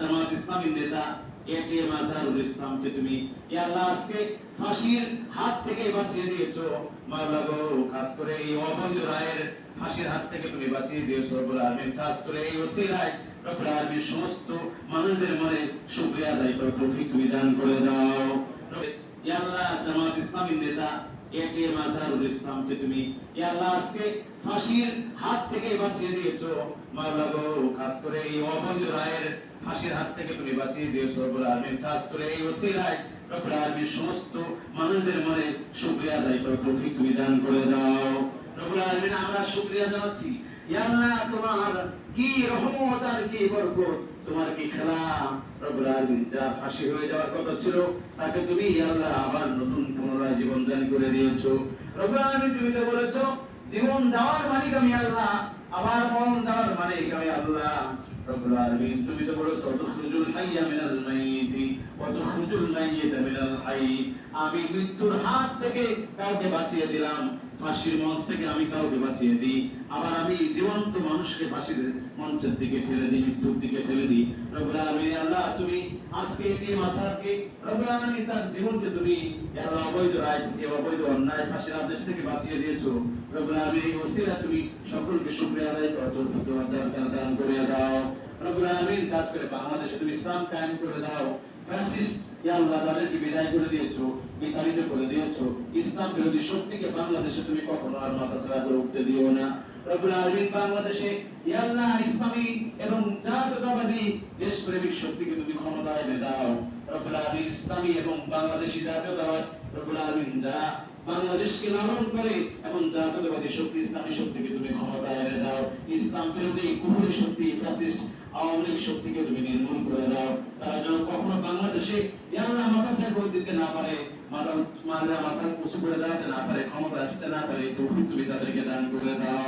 জামাত ইসলামীর নেতা আজহারুল ইসলামকে তুমি আল্লাহ, আজকে ফাঁসির হাত থেকে বাঁচিয়ে দিয়েছ। মাওলা গো করে এই অবৈধ রায়ের ফাঁসির হাত থেকে তুমি বাঁচিয়ে দিয়েছ করে এই ওসিলায় রব্বুল আলামিন সমস্ত মানুষদের মনে শুকরিয়া আদায় করার তৌফিক তুমি দান করে দাও। আল্লাহ, জামাত ইসলামীর নেতা ইসলামকে তুমি আল্লাহ আজকে ফাঁসির হাত থেকে বাঁচিয়ে দিয়েছ। মাওলা গো খাস করে এই অবৈধ রায়ের ফাঁসির হাত থেকে তুমি বাঁচিয়ে দিয়েছ রব্বুল আলামিন। খাস করে এই ওসিলায় রব্বুল আলামিন সমস্ত মানুষদের মনে শুকরিয়া আদায় করার তৌফিক তুমি দান করে দাও। রব্বুল আলামিন, আমরা শুকরিয়া জানাচ্ছি আল্লাহ, তোমার কি রহমত আর কি তোমার কি খেলা যা ফাঁসি হয়ে যাওয়ার কথা ছিল, তাকে তুমি আল্লাহ আবার নতুন পুনরায় জীবন দান করে দিয়েছ। রব্বুল তুমি তো বলেছ, জীবন দেওয়ার মালিক আমি আল্লাহ, আবার মন দেওয়ার মালিক আমি আল্লাহ। আমি মৃত্যুর হাত থেকে কাউকে বাঁচিয়ে দিলাম, ফাঁসির মঞ্চ থেকে আমি কাউকে বাঁচিয়ে দিই। আবার আমি জীবন্ত মানুষকে ফাঁসির মঞ্চের দিকে ঠেলে দিই, মৃত্যুর দিকে ঠেলে দিই। আল্লাহ, তুমি আজকে এই মাসারকে তার জীবনকে তুমি অবৈধ রায় থেকে, অবৈধ অন্যায়, ফাঁসির আদেশ থেকে বাঁচিয়ে দিয়েছ। আলামিন, এই তুমি সকলকে শুকরিয়া আদায় করো দান দান করে দাও। কাজ করে বাংলাদেশে তুমি ইসলাম কায়েম করে দাও। আল্লাহ, তাদেরকে বিদায় করে দিয়েছ, বিতাড়িত করে দিয়েছ। ইসলাম বিরোধী শক্তিকে বাংলাদেশে তুমি কখনো আর মাথা ছাড়া করে উঠতে দিও না। বাংলাদেশে ইয়া আল্লাহ, ইসলামী এবং জাতীয়তাবাদী দেশপ্রেমিক শক্তিকে তুমি ক্ষমতায় এনে দাও। আলামিন ইসলামী এবং বাংলাদেশী জাতীয়তাবাদ, রব্বুল আলামিন যারা বাংলাদেশকে লালন করে এবং জাতীয়তাবাদী শক্তি, ইসলামী শক্তিকে ইসলাম বিরোধী কুহুরি শক্তি ফ্যাসিস্ট আওয়ামী লীগ শক্তিকে তুমি নির্মূল করে দাও। তারা যেন কখনো বাংলাদেশে ইয়াল্লাহ মাথা করে দিতে না পারে মাথা মাথা মাথা উঁচু করে দাঁড়াতে না পারে ক্ষমতা আসতে না পারে তৌফিক তুমি তাদেরকে দান করে দাও।